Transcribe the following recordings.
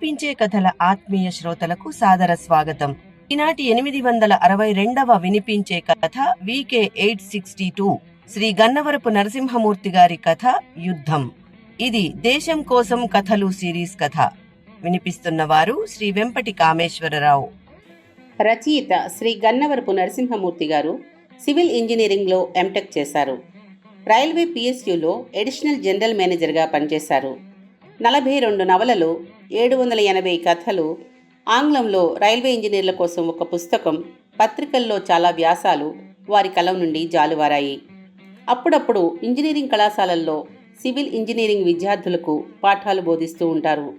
వినిపించే కథల ఆత్మీయ శ్రోతలకు సాదర స్వాగతం. ఈనాటి ఎనిమిది వందల అరవై రెండవ వినిపించే కథ VK eight sixty two Shri Gannavarapu Narasimhamurthy గారి కథ యుద్ధం. ఇది దేశం కోసం కథలు సిరీస్ కథ. వినిపిస్తున్న వారు శ్రీ వెంపటి కామేశ్వరరావు. రచయిత శ్రీ గన్నవరపు నరసింహమూర్తి గారు సివిల్ ఇంజనీరింగ్లో ఎంటెక్ చేశారు. రైల్వే పిఎస్యులో ఎడిషనల్ జనరల్ మేనేజర్గా పనిచేశారు. నలభై రెండు నవలలు ఏడు వందల ఎనభై కథలు ఆంగ్లంలో రైల్వే ఇంజనీర్ల కోసం ఒక పుస్తకం పత్రికల్లో చాలా వ్యాసాలు వారి కలం నుండి జాలువారాయి. అప్పుడప్పుడు ఇంజనీరింగ్ కళాశాలల్లో సివిల్ ఇంజనీరింగ్ విద్యార్థులకు పాఠాలు బోధిస్తూ ఉంటారు.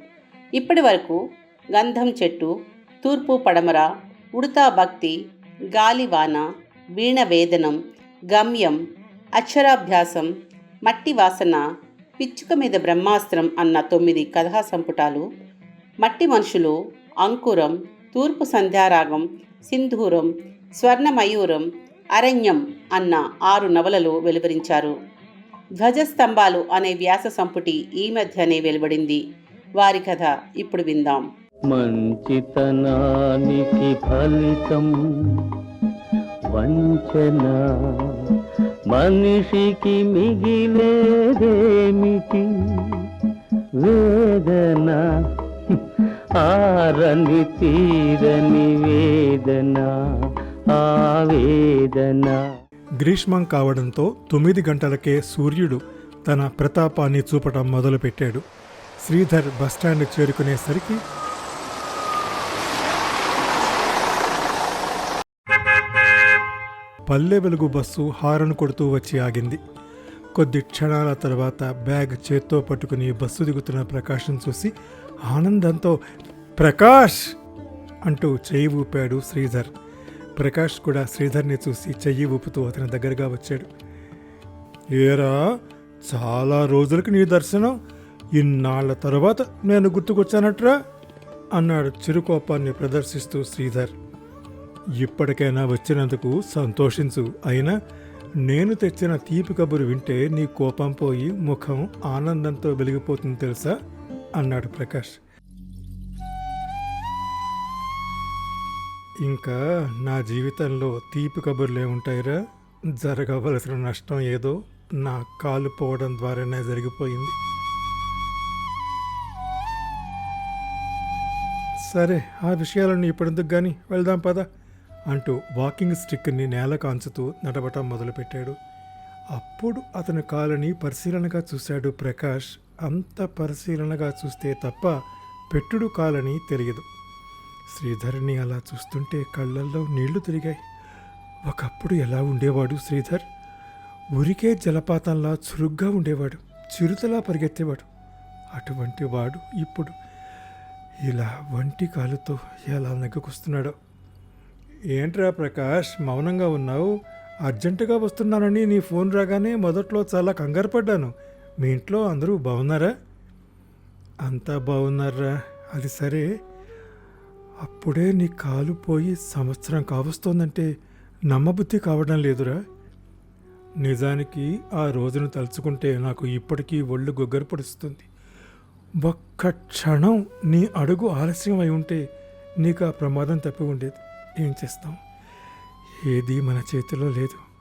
ఇప్పటి వరకు గంధం చెట్టు తూర్పు పడమర ఉడతా భక్తి గాలివాన వీణ వేదనం గమ్యం అక్షరాభ్యాసం మట్టి వాసన పిచ్చుక మీద బ్రహ్మాస్త్రం అన్న తొమ్మిది కథా సంపుటాలు మట్టి మనుషులు అంకురం తూర్పు సంధ్యారాగం సింధూరం స్వర్ణమయూరం అరణ్యం అన్న ఆరు నవలలు వెలువరించారు. ధ్వజస్తంభాలు అనే వ్యాస సంపుటి ఈ మధ్యనే వెలువడింది. వారి కథ ఇప్పుడు విందాం. మంచితనానికి ఫలితం వంచన. మనిషికి మిగిలేదేమిటి? వేదన. ఆరని తీరని వేదన. ఆవేదన గ్రీష్మం కావడంతో తొమ్మిది గంటలకే సూర్యుడు తన ప్రతాపాన్ని చూపటం మొదలుపెట్టాడు. Sridhar bus stand చేరుకునేసరికి Palle Velugu bus horn కొడుతూ వచ్చి ఆగింది. కొద్ది క్షణాల తర్వాత బ్యాగ్ చేత్తో పట్టుకుని బస్సు దిగుతున్న ప్రకాశం చూసి ఆనందంతో ప్రకాష్! అంటూ చెయ్యి ఊపాడు శ్రీధర్. ప్రకాష్ కూడా శ్రీధర్ని చూసి చెయ్యి ఊపుతూ అతని దగ్గరగా వచ్చాడు. ఏరా చాలా రోజులకి నీ దర్శనం. ఇన్నాళ్ళ తర్వాత నేను గుర్తుకొచ్చానట్రా? అన్నాడు చిరుకోపాన్ని ప్రదర్శిస్తూ శ్రీధర్. ఇప్పటికైనా వచ్చినందుకు సంతోషించు. అయినా నేను తెచ్చిన తీపి కబురు వింటే నీ కోపం పోయి ముఖం ఆనందంతో వెలిగిపోతుంది తెలుసా? అన్నాడు ప్రకాష్. ఇంకా నా జీవితంలో తీపి కబుర్లే ఉంటాయిరా జరగవలసిన నష్టం ఏదో నా కాలు పోవడం ద్వారానే జరిగిపోయింది. సరే ఆ విషయాలను ఇప్పుడెందుకు కానీ వెళ్దాం పదా. అంటూ వాకింగ్ స్టిక్ని నేల కాంచుతూ నడవటం మొదలుపెట్టాడు. అప్పుడు అతని కాలుని పరిశీలనగా చూశాడు ప్రకాష్. అంత పరిశీలనగా చూస్తే తప్ప పెట్టుడు కాలని తెలియదు. శ్రీధర్ని అలా చూస్తుంటే కళ్ళల్లో నీళ్ళు తిరిగాయి. ఒకప్పుడు ఎలా ఉండేవాడు శ్రీధర్? ఉరికే జలపాతంలా చురుగ్గా ఉండేవాడు. చిరుతలా పరిగెత్తేవాడు. అటువంటి వాడు ఇప్పుడు. ఇలా వంటి కాలుతో ఎలా నెగ్గకొస్తున్నాడో ఏంట్రా ప్రకాష్ మౌనంగా ఉన్నావు? అర్జెంటుగా వస్తున్నానని నీ ఫోన్ రాగానే మొదట్లో చాలా కంగారు పడ్డాను. మీ ఇంట్లో అందరూ బాగున్నారా? అంతా బాగున్నారా? అది సరే. అప్పుడే నీ కాలు పోయి సంవత్సరం కావస్తోందంటే నమ్మబుద్ధి కావడం లేదురా. నిజానికి ఆ రోజును తలుచుకుంటే నాకు ఇప్పటికీ ఒళ్ళు గుగ్గర పడుస్తుంది. ఒక్క క్షణం నీ అడుగు ఆలస్యం అయి ఉంటే నీకు ఆ ప్రమాదం తప్పి ఉండేది. ఏం చేస్తాం? ఏది మన చేతిలో లేదు.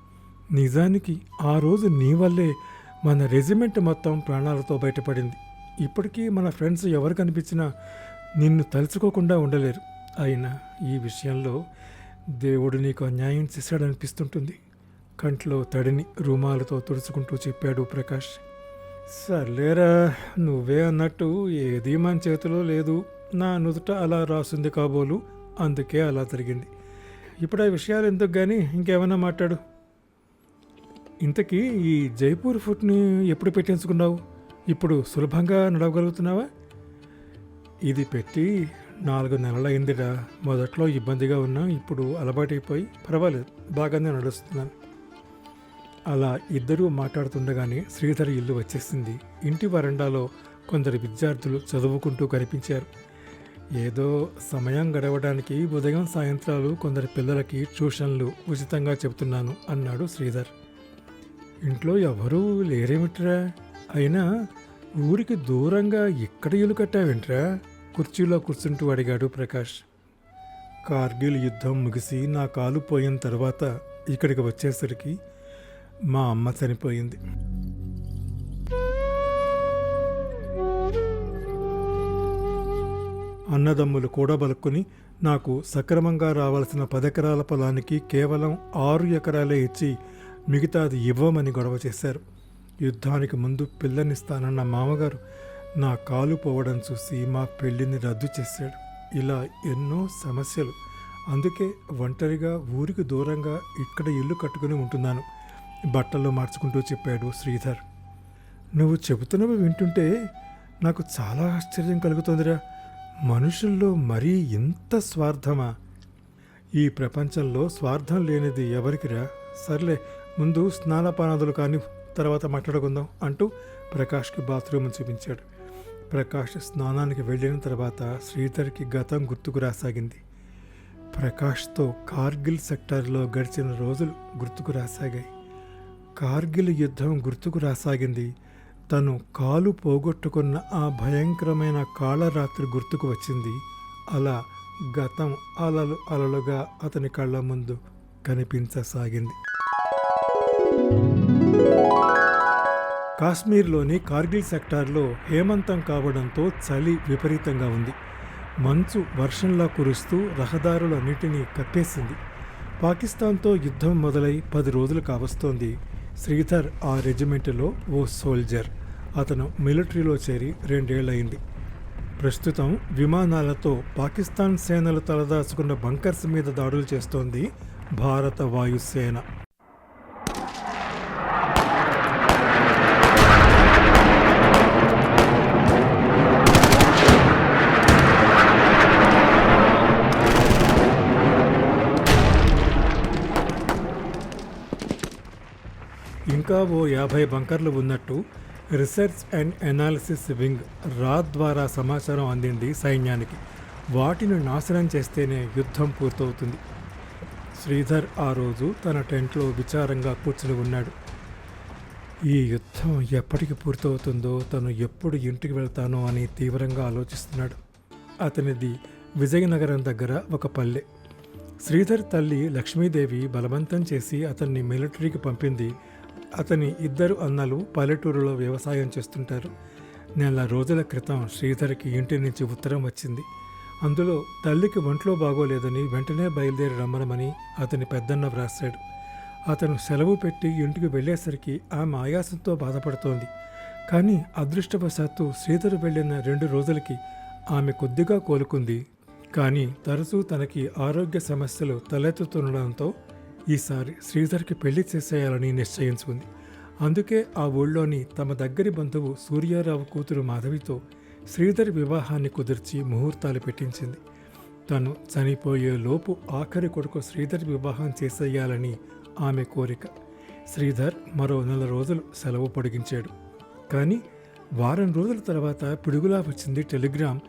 నిజానికి ఆ రోజు నీ వల్లే మన రెజిమెంట్ మొత్తం ప్రాణాలతో బయటపడింది. ఇప్పటికీ మన ఫ్రెండ్స్ ఎవరు కనిపించినా నిన్ను తలుచుకోకుండా ఉండలేరు. అయినా ఈ విషయంలో దేవుడు నీకు అన్యాయం చేశాడనిపిస్తుంటుంది. కంట్లో తడిని రుమాలతో తుడుచుకుంటూ చెప్పాడు ప్రకాష్. సర్లేరా నువ్వే అన్నట్టు ఏదీ మన చేతిలో లేదు. నా నుదుట అలా రాసుంది కాబోలు. అందుకే అలా జరిగింది. ఇప్పుడు ఆ విషయాలు ఎందుకు కానీ ఇంకేమైనా మాట్లాడు. ఇంతకీ ఈ జైపూర్ ఫుడ్ని ఎప్పుడు పెట్టించుకున్నావు? ఇప్పుడు సులభంగా నడవగలుగుతున్నావా? ఇది పెట్టి నాలుగు నెలలైందిరా. మొదట్లో ఇబ్బందిగా ఉన్నా ఇప్పుడు అలవాటైపోయి పర్వాలేదు బాగానే నడుస్తున్నాను. అలా ఇద్దరూ మాట్లాడుతుండగానే శ్రీధర్ ఇల్లు వచ్చేసింది. ఇంటి వరండాలో కొందరు విద్యార్థులు చదువుకుంటూ కనిపించారు. ఏదో సమయం గడవడానికి ఉదయం సాయంత్రాలు కొందరు పిల్లలకి ట్యూషన్లు ఉచితంగా చెబుతున్నాను అన్నాడు శ్రీధర్. ఇంట్లో ఎవరూ లేరేమిట్రా? అయినా ఊరికి దూరంగా ఎక్కడ ఇల్లు కట్టావేంట్రా? కుర్చీలో కూర్చుంటూ అడిగాడు ప్రకాష్. కార్గిల్ యుద్ధం ముగిసి నా కాలు పోయిన తర్వాత ఇక్కడికి వచ్చేసరికి మా అమ్మ చనిపోయింది. అన్నదమ్ములు కూడబలుక్కుని నాకు సక్రమంగా రావాల్సిన పదెకరాల పొలానికి కేవలం ఆరు ఎకరాలే ఇచ్చి మిగతాది ఇవ్వమని గొడవ చేశారు. యుద్ధానికి ముందు పిల్లనిస్తానన్న మామగారు నా కాలు పోవడం చూసి మా పెళ్ళిని రద్దు చేశాడు. ఇలా ఎన్నో సమస్యలు. అందుకే ఒంటరిగా ఊరికి దూరంగా ఇక్కడ ఇల్లు కట్టుకుని ఉంటున్నాను. బట్టలు మార్చుకుంటూ చెప్పాడు శ్రీధర్. నువ్వు చెబుతున్నవి వింటుంటే నాకు చాలా ఆశ్చర్యం కలుగుతోందిరా. మనుషుల్లో మరీ ఇంత స్వార్థమా? ఈ ప్రపంచంలో స్వార్థం లేనిది ఎవరికిరా? సర్లే ముందు స్నానపానాదులు కానీ తర్వాత మాట్లాడుకుందాం అంటూ ప్రకాష్కి బాత్రూమ్ చూపించాడు. ప్రకాష్ స్నానానికి వెళ్ళిన తర్వాత శ్రీధర్కి గతం గుర్తుకు రాసాగింది. ప్రకాష్తో కార్గిల్ సెక్టార్లో గడిచిన రోజులు గుర్తుకు రాసాగాయి. కార్గిల్ యుద్ధం గుర్తుకు రాసాగింది. తను కాలు పోగొట్టుకున్న ఆ భయంకరమైన కాళరాత్రి గుర్తుకు వచ్చింది. అలా గతం అలలు అలలుగా అతని కళ్ళ ముందు కనిపించసాగింది. కాశ్మీర్లోని కార్గిల్ సెక్టార్లో హేమంతం కావడంతో చలి విపరీతంగా ఉంది. మంచు వర్షంలా కురుస్తూ రహదారుల నీటిని కప్పేసింది. పాకిస్తాన్తో యుద్ధం మొదలై పది రోజులు కావస్తోంది. శ్రీధర్ ఆ రెజిమెంటులో ఓ సోల్జర్. అతను మిలిటరీలో చేరి రెండేళ్ళయింది. ప్రస్తుతం విమానాలతో పాకిస్తాన్ సేనలు తలదాచుకున్న బంకర్స్ మీద దాడులు చేస్తోంది భారత వాయుసేన. ఇంకా ఓ యాభై బంకర్లు ఉన్నట్టు రీసెర్చ్ అండ్ ఎనాలిసిస్ వింగ్ రా ద్వారా సమాచారం అందింది సైన్యానికి. వాటిని నాశనం చేస్తేనే యుద్ధం పూర్తవుతుంది. శ్రీధర్ ఆ రోజు తన టెంట్లో విచారంగా కూర్చుని ఉన్నాడు. ఈ యుద్ధం ఎప్పటికి పూర్తవుతుందో తను ఎప్పుడు ఇంటికి వెళ్తానో అని తీవ్రంగా ఆలోచిస్తున్నాడు. అతనిది విజయనగరం దగ్గర ఒక పల్లె. శ్రీధర్ తల్లి లక్ష్మీదేవి బలవంతం చేసి అతన్ని మిలిటరీకి పంపింది అతని ఇద్దరు అన్నలు పల్లెటూరులో వ్యవసాయం చేస్తుంటారు. నెల రోజుల క్రితం శ్రీధర్కి ఇంటి నుంచి ఉత్తరం వచ్చింది. అందులో తల్లికి ఒంట్లో బాగోలేదని వెంటనే బయలుదేరి రమ్మనమని అతని పెద్దన్న వ్రాశాడు. అతను సెలవు పెట్టి ఇంటికి వెళ్ళేసరికి ఆమె ఆయాసంతో బాధపడుతోంది. కానీ అదృష్టవశాత్తు శ్రీధర్ వెళ్ళిన రెండు రోజులకి ఆమె కొద్దిగా కోలుకుంది. కానీ తరచూ తనకి ఆరోగ్య సమస్యలు తలెత్తుతుండడంతో ఈసారి శ్రీధర్కి పెళ్ళి చేసేయాలని నిశ్చయించుకుంది. అందుకే ఆ ఊళ్ళోని తమ దగ్గరి బంధువు సూర్యారావు కూతురు మాధవితో శ్రీధర్ వివాహాన్ని కుదిర్చి ముహూర్తాలు పెట్టించింది. తను చనిపోయే లోపు ఆఖరి కొడుకు శ్రీధర్ వివాహం చేసేయాలని ఆమె కోరిక. శ్రీధర్ మరో నెల రోజులు సెలవు పొడిగించాడు. కానీ వారం రోజుల తర్వాత పిడుగులా వచ్చింది టెలిగ్రామ్.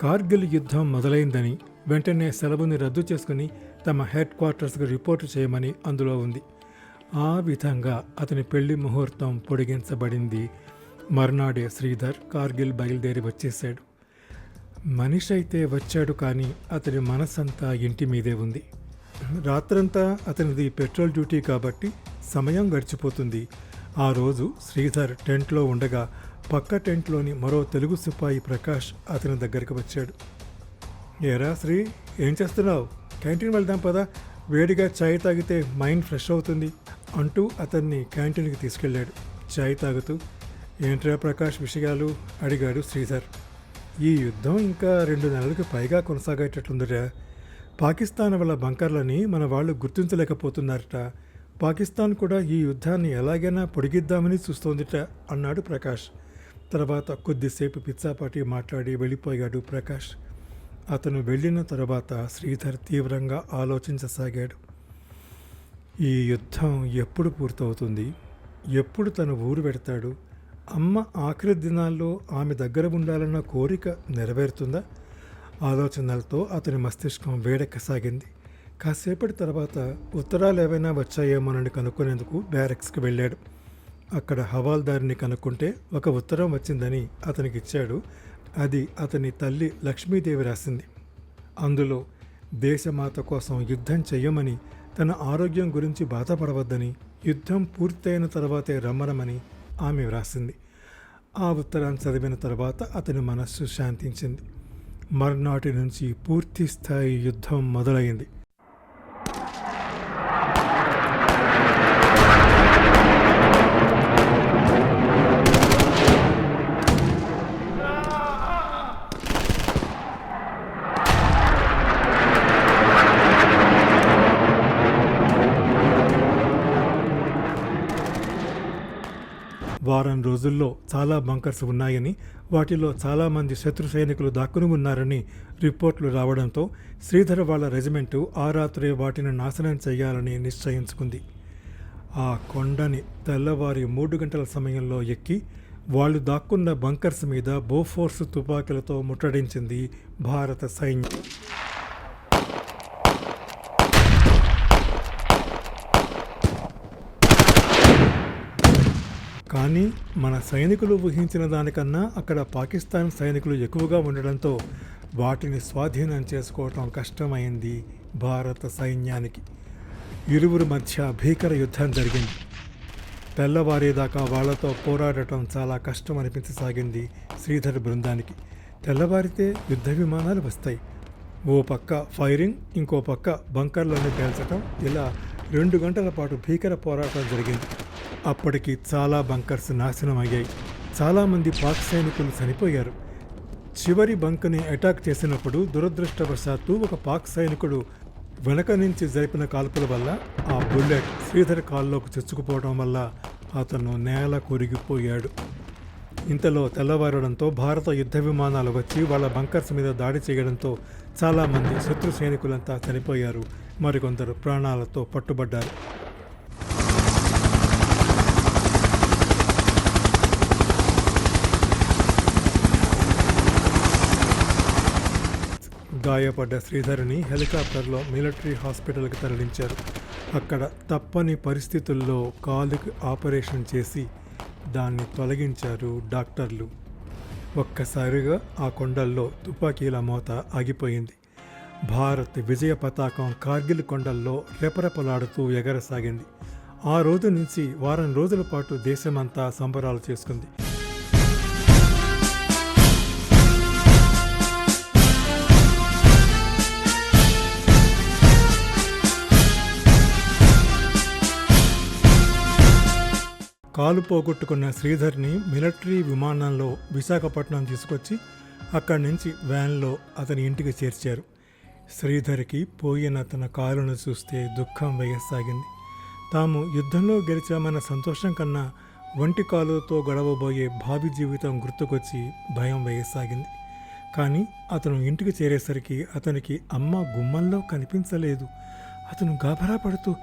కార్గిల్ యుద్ధం మొదలైందని వెంటనే సెలవుని రద్దు చేసుకుని తమ హెడ్ క్వార్టర్స్కి రిపోర్టు చేయమని అందులో ఉంది. ఆ విధంగా అతని పెళ్ళి ముహూర్తం పొడిగించబడింది. మర్నాడే శ్రీధర్ కార్గిల్ బయలుదేరి వచ్చేశాడు. మనిషి అయితే వచ్చాడు కానీ అతని మనసంతా ఇంటి మీదే ఉంది. రాత్రంతా అతనిది పెట్రోల్ డ్యూటీ కాబట్టి సమయం గడిచిపోతుంది. ఆ రోజు శ్రీధర్ టెంట్లో ఉండగా పక్క టెంట్లోని మరో తెలుగు సిపాయి ప్రకాష్ అతని దగ్గరికి వచ్చాడు. ఏరా శ్రీ ఏం చేస్తున్నావు? క్యాంటీన్ వెళ్దాం పదా. వేడిగా చాయ్ తాగితే మైండ్ ఫ్రెష్ అవుతుంది అంటూ అతన్ని క్యాంటీన్కి తీసుకెళ్ళాడు. చాయ్ తాగుతూ ఏంట్రా ప్రకాష్ విషయాలు? అడిగాడు శ్రీధర్. ఈ యుద్ధం ఇంకా రెండు నెలలకు పైగా కొనసాగేటట్లుందిరా పాకిస్తాన్ వల్ల బంకర్లని మన వాళ్ళు గుర్తించలేకపోతున్నారట. పాకిస్తాన్ కూడా ఈ యుద్ధాన్ని ఎలాగైనా పొడిగిద్దామని చూస్తోందిట అన్నాడు ప్రకాష్. తర్వాత కొద్దిసేపు పిచ్చాపాటి మాట్లాడి వెళ్ళిపోయాడు ప్రకాష్. అతను వెళ్ళిన తర్వాత శ్రీధర్ తీవ్రంగా ఆలోచించసాగాడు. ఈ యుద్ధం ఎప్పుడు పూర్తవుతుంది? ఎప్పుడు తన ఊరు పెడతాడు అమ్మ ఆఖరి దినాల్లో ఆమె దగ్గర ఉండాలన్న కోరిక నెరవేరుతుందా? ఆలోచనలతో అతని మస్తిష్కం వేడెక్కసాగింది. కాసేపటి తర్వాత ఉత్తరాలు ఏవైనా వచ్చాయేమోనని కనుక్కునేందుకు బ్యారెక్స్కి వెళ్ళాడు. అక్కడ హవాల్దారిని కనుక్కుంటే ఒక ఉత్తరం వచ్చిందని అతనికి ఇచ్చాడు అది అతని తల్లి లక్ష్మీదేవి రాసింది. అందులో దేశమాత కోసం యుద్ధం చెయ్యమని తన ఆరోగ్యం గురించి బాధపడవద్దని యుద్ధం పూర్తయిన తర్వాతే రమ్మనమని ఆమె వ్రాసింది. ఆ ఉత్తరాన్ని చదివిన తర్వాత అతని మనస్సు శాంతించింది. మర్నాటి నుంచి పూర్తి స్థాయి యుద్ధం మొదలైంది. వారం రోజుల్లో చాలా బంకర్స్ ఉన్నాయని వాటిలో చాలామంది శత్రు సైనికులు దాక్కుని ఉన్నారని రిపోర్ట్లు రావడంతో శ్రీధర్ వాళ్ళ రెజిమెంటు ఆ రాత్రే వాటిని నాశనం చేయాలని నిశ్చయించుకుంది. ఆ కొండని తెల్లవారి మూడు గంటల సమయంలో ఎక్కి వాళ్ళు దాక్కున్న బంకర్స్ మీద బోఫోర్స్ తుపాకీలతో ముట్టడించింది భారత సైన్యం. కానీ మన సైనికులు ఊహించిన దానికన్నా అక్కడ పాకిస్తాన్ సైనికులు ఎక్కువగా ఉండడంతో వాటిని స్వాధీనం చేసుకోవటం కష్టమైంది భారత సైన్యానికి. ఇరువురు మధ్య భీకర యుద్ధం జరిగింది. తెల్లవారేదాకా వాళ్ళతో పోరాడటం చాలా కష్టం అనిపించసాగింది శ్రీధర్ బృందానికి. తెల్లవారితే యుద్ధ విమానాలు వస్తాయి. ఓ పక్క ఫైరింగ్ ఇంకో పక్క బంకర్లను పేల్చటం ఇలా రెండు గంటల పాటు భీకర పోరాటం జరిగింది. అప్పటికి చాలా బంకర్స్ నాశనం అయ్యాయి చాలామంది పాక్ సైనికులు చనిపోయారు. చివరి బంక్ని అటాక్ చేసినప్పుడు దురదృష్టవశాత్తు ఒక పాక్ సైనికుడు వెనక నుంచి జరిపిన కాల్పుల వల్ల ఆ బుల్లెట్ శ్రీధర్ కాల్లోకి చొచ్చుకుపోవడం వల్ల అతను నేల కొరిగిపోయాడు. ఇంతలో తెల్లవారడంతో భారత యుద్ధ విమానాలు వచ్చి వాళ్ళ బంకర్స్ మీద దాడి చేయడంతో చాలామంది శత్రు సైనికులంతా చనిపోయారు. మరికొందరు ప్రాణాలతో పట్టుబడ్డారు. గాయపడ్డ శ్రీధర్ని హెలికాప్టర్లో మిలిటరీ హాస్పిటల్కి తరలించారు. అక్కడ తప్పని పరిస్థితుల్లో కాలుకి ఆపరేషన్ చేసి దాన్ని తొలగించారు డాక్టర్లు. ఒక్కసారిగా ఆ కొండల్లో తుపాకీల మోత ఆగిపోయింది. భారత్ విజయ పతాకం కార్గిల్ కొండల్లో రెపరెపలాడుతూ ఎగరసాగింది. ఆ రోజు నుంచి వారం రోజుల పాటు దేశమంతా సంబరాలు చేసుకుంది. కాలు పోగొట్టుకున్న శ్రీధర్ని మిలిటరీ విమానంలో విశాఖపట్నం తీసుకొచ్చి అక్కడి నుంచి వ్యాన్లో అతని ఇంటికి చేర్చారు. శ్రీధర్కి పోయిన తన కాలును చూస్తే దుఃఖం వేయసాగింది. తాము యుద్ధంలో గెలిచామన్న సంతోషం కన్నా ఒంటి కాలుతో గడవబోయే భావి జీవితం గుర్తుకొచ్చి భయం వేయసాగింది. కానీ అతను ఇంటికి చేరేసరికి అతనికి అమ్మ గుమ్మంలో కనిపించలేదు. అతను గాభరా పడుతూ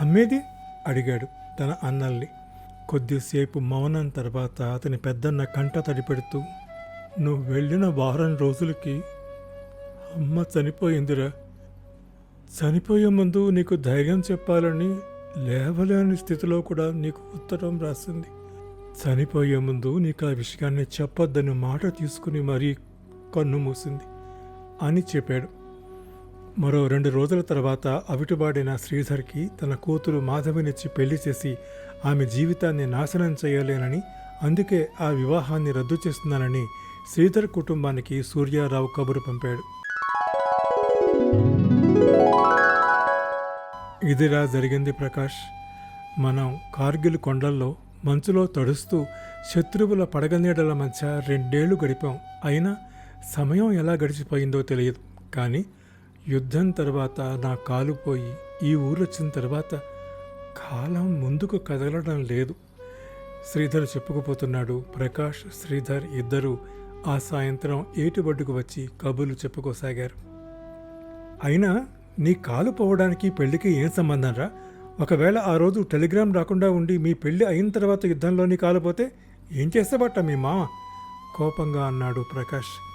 అమ్మేది? అడిగాడు తన అన్నల్ని. కొద్దిసేపు మౌనం తర్వాత అతని పెద్దన్న కంట తడిపెడుతూ నువ్వు వెళ్ళిన వారం రోజులకి అమ్మ చనిపోయిందిరా. చనిపోయే ముందు నీకు ధైర్యం చెప్పాలని లేవలేని స్థితిలో కూడా నీకు ఉత్తరం రాసింది. చనిపోయే ముందు నీకు ఆ విషయాన్ని చెప్పొద్దని మాట తీసుకుని మరీ కన్ను మూసింది అని చెప్పాడు. మరో రెండు రోజుల తర్వాత అవిటుబాడిన శ్రీధర్కి తన కూతురు మాధవినిచ్చి పెళ్ళి చేసి ఆమె జీవితాన్ని నాశనం చేయలేనని అందుకే ఆ వివాహాన్ని రద్దు చేస్తున్నానని శ్రీధర్ కుటుంబానికి సూర్యారావు కబురు పంపాడు. ఇదిలా జరిగింది ప్రకాష్. మనం కార్గిల్ కొండల్లో మంచులో తడుస్తూ శత్రువుల పడగనీడల మధ్య రెండేళ్ళు గడిపాం. అయినా సమయం ఎలా గడిచిపోయిందో తెలియదు. కానీ యుద్ధం తర్వాత నా కాలు పోయి ఈ వచ్చిన తర్వాత కాలం ముందుకు కదలడం లేదు. శ్రీధర్ చెప్పుకుపోతున్నాడు. ప్రకాష్ శ్రీధర్ ఇద్దరూ ఆ సాయంత్రం ఏటుబడ్డుకు వచ్చి కబుర్లు చెప్పుకోసాగారు. అయినా నీ కాలు పోవడానికి పెళ్ళికి ఏం సంబంధం రా? ఒకవేళ ఆ రోజు టెలిగ్రామ్ రాకుండా ఉండి మీ పెళ్ళి అయిన తర్వాత యుద్ధంలోని కాలిపోతే ఏం చేస్తాబట్ట మీ మామ? కోపంగా అన్నాడు ప్రకాష్.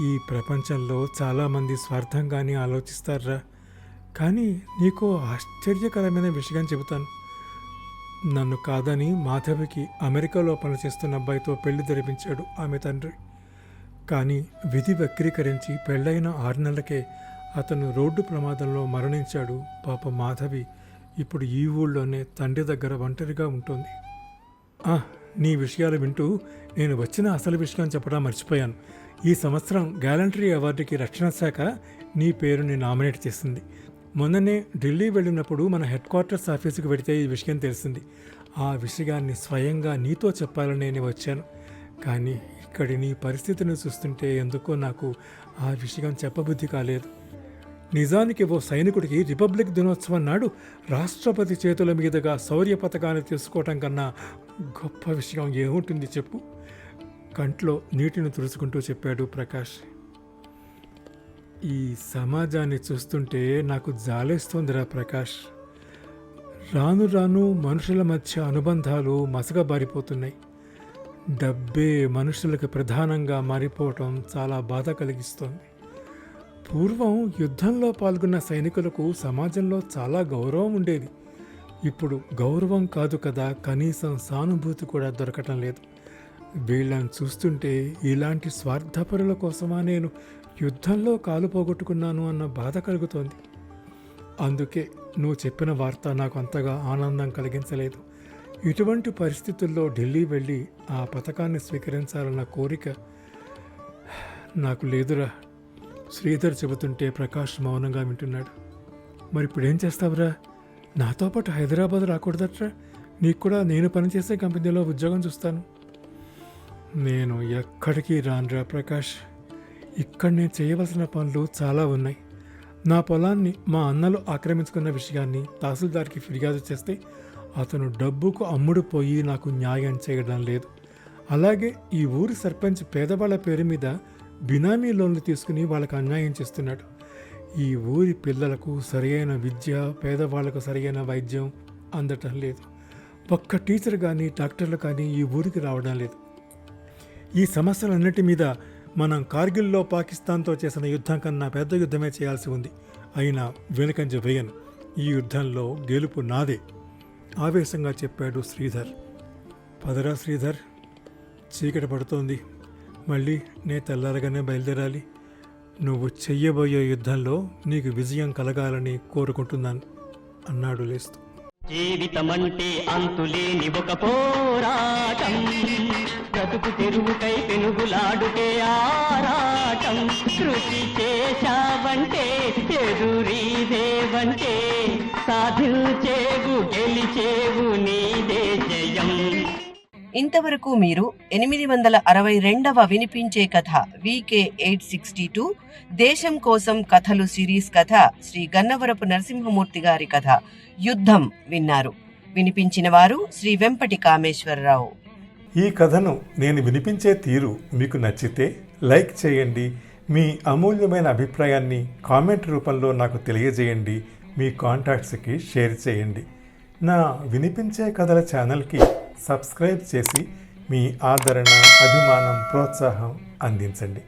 ఈ ప్రపంచంలో చాలామంది స్వార్థంగానే ఆలోచిస్తారా? కానీ నీకు ఆశ్చర్యకరమైన విషయం చెబుతాను. నన్ను కాదని మాధవికి అమెరికాలో పనిచేస్తున్న అబ్బాయితో పెళ్ళి జరిపించాడు ఆమె తండ్రి. కానీ విధి వక్రీకరించి పెళ్ళైన ఆరు నెలలకే అతను రోడ్డు ప్రమాదంలో మరణించాడు పాప మాధవి. ఇప్పుడు ఈ ఊళ్ళోనే తండ్రి దగ్గర ఒంటరిగా ఉంటుంది. ఆ, నీ విషయాలు వింటూ నేను వచ్చిన అసలు విషయం చెప్పడం మర్చిపోయాను. ఈ సంవత్సరం గ్యాలంటరీ అవార్డుకి రక్షణ శాఖ నీ పేరుని నామినేట్ చేసింది. మొన్ననే ఢిల్లీ వెళ్ళినప్పుడు మన హెడ్ క్వార్టర్స్ ఆఫీసుకు వెడితే ఈ విషయం తెలిసింది. ఆ విషయాన్ని స్వయంగా నీతో చెప్పాలని నేను వచ్చాను. కానీ ఇక్కడి నీ పరిస్థితిని చూస్తుంటే ఎందుకో నాకు ఆ విషయం చెప్పబుద్ధి కాలేదు. నిజానికి ఓ సైనికుడికి రిపబ్లిక్ దినోత్సవం నాడు రాష్ట్రపతి చేతుల మీదుగా శౌర్య పథకాన్ని తీసుకోవటం కన్నా గొప్ప విషయం ఏముంటుంది చెప్పు? కంట్లో నీటిని తుడుచుకుంటూ చెప్పాడు ప్రకాష్. ఈ సమాజాన్ని చూస్తుంటే నాకు జాలేస్తోందిరా ప్రకాష్. రాను రాను మనుషుల మధ్య అనుబంధాలు మసగబారిపోతున్నాయి డబ్బే మనుషులకు ప్రధానంగా మారిపోవటం చాలా బాధ కలిగిస్తోంది. పూర్వం యుద్ధంలో పాల్గొన్న సైనికులకు సమాజంలో చాలా గౌరవం ఉండేది. ఇప్పుడు గౌరవం కాదు కదా కనీసం సానుభూతి కూడా దొరకటం లేదు. వీళ్ళని చూస్తుంటే ఇలాంటి స్వార్థపరుల కోసమా నేను యుద్ధంలో కాలు పోగొట్టుకున్నాను అన్న బాధ కలుగుతోంది. అందుకే నువ్వు చెప్పిన వార్త నాకు అంతగా ఆనందం కలిగించలేదు. ఇటువంటి పరిస్థితుల్లో ఢిల్లీ వెళ్ళి ఆ పథకాన్ని స్వీకరించాలన్న కోరిక నాకు లేదురా. శ్రీధర్ చెబుతుంటే ప్రకాష్ మౌనంగా వింటున్నాడు. మరి ఇప్పుడు ఏం చేస్తావురా? నాతో పాటు హైదరాబాద్ రాకూడదట్రా? నీకు కూడా నేను పనిచేసే కంపెనీలో ఉద్యోగం చూస్తాను. నేను ఎక్కడికి రానురా ప్రకాష్? ఇక్కడ నేను చేయవలసిన పనులు చాలా ఉన్నాయి. నా పొలాన్ని మా అన్నలు ఆక్రమించుకున్న విషయాన్ని తహసీల్దార్కి ఫిర్యాదు చేస్తే అతను డబ్బుకు అమ్ముడు పోయి నాకు న్యాయం చేయడం లేదు. అలాగే ఈ ఊరి సర్పంచ్ పేదవాళ్ళ పేరు మీద బినామీ లోన్లు తీసుకుని వాళ్ళకి అన్యాయం చేస్తున్నాడు. ఈ ఊరి పిల్లలకు సరియైన విద్య పేదవాళ్ళకు సరియైన వైద్యం అందటం లేదు. ఒక్క టీచర్ కానీ డాక్టర్లు కానీ ఈ ఊరికి రావడం లేదు. ఈ సమస్యలన్నిటి మీద మనం కార్గిల్లో పాకిస్తాన్తో చేసిన యుద్ధం కన్నా పెద్ద యుద్ధమే చేయాల్సి ఉంది. అయినా వెనుకంజ వేయను. ఈ యుద్ధంలో గెలుపు నాదే ఆవేశంగా చెప్పాడు శ్రీధర్. పదరా శ్రీధర్ చీకటి పడుతోంది. మళ్ళీ నే తెల్లారగానే బయలుదేరాలి. నువ్వు చెయ్యబోయే యుద్ధంలో నీకు విజయం కలగాలని కోరుకుంటున్నాను అన్నాడు లేస్తూ. జీవితమంటే అంతులేని ఒక పోరాటం. బ్రతుకు తెరువుకై పెనుగులాడుటే ఆరాటం. కృషి చేశావంటే ఎదురీదేవంటే చేగు గెలిచేవు నీదే. ఇంతవరకు మీరు ఎనిమిది వందల అరవై రెండవ వినిపించే కథ వికే ఎయిట్ సిక్స్టీ టూ దేశం కోసం కథలు సిరీస్ కథ శ్రీ గన్నవరపు నరసింహమూర్తి గారి కథ యుద్ధం విన్నారు. వినిపించిన వారు శ్రీ వెంపటి కామేశ్వరరావు ఈ కథను నేను వినిపించే తీరు మీకు నచ్చితే లైక్ చేయండి మీ అమూల్యమైన అభిప్రాయాన్ని కామెంట్ రూపంలో నాకు తెలియజేయండి మీ కాంటాక్ట్స్కి షేర్ చేయండి. నా వినిపించే కథల ఛానల్కి సబ్స్క్రైబ్ చేసి మీ ఆదరణ అభిమానం ప్రోత్సాహం అందించండి.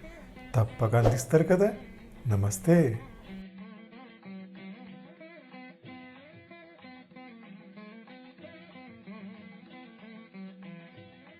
తప్పక అందిస్తారు కదా. నమస్తే.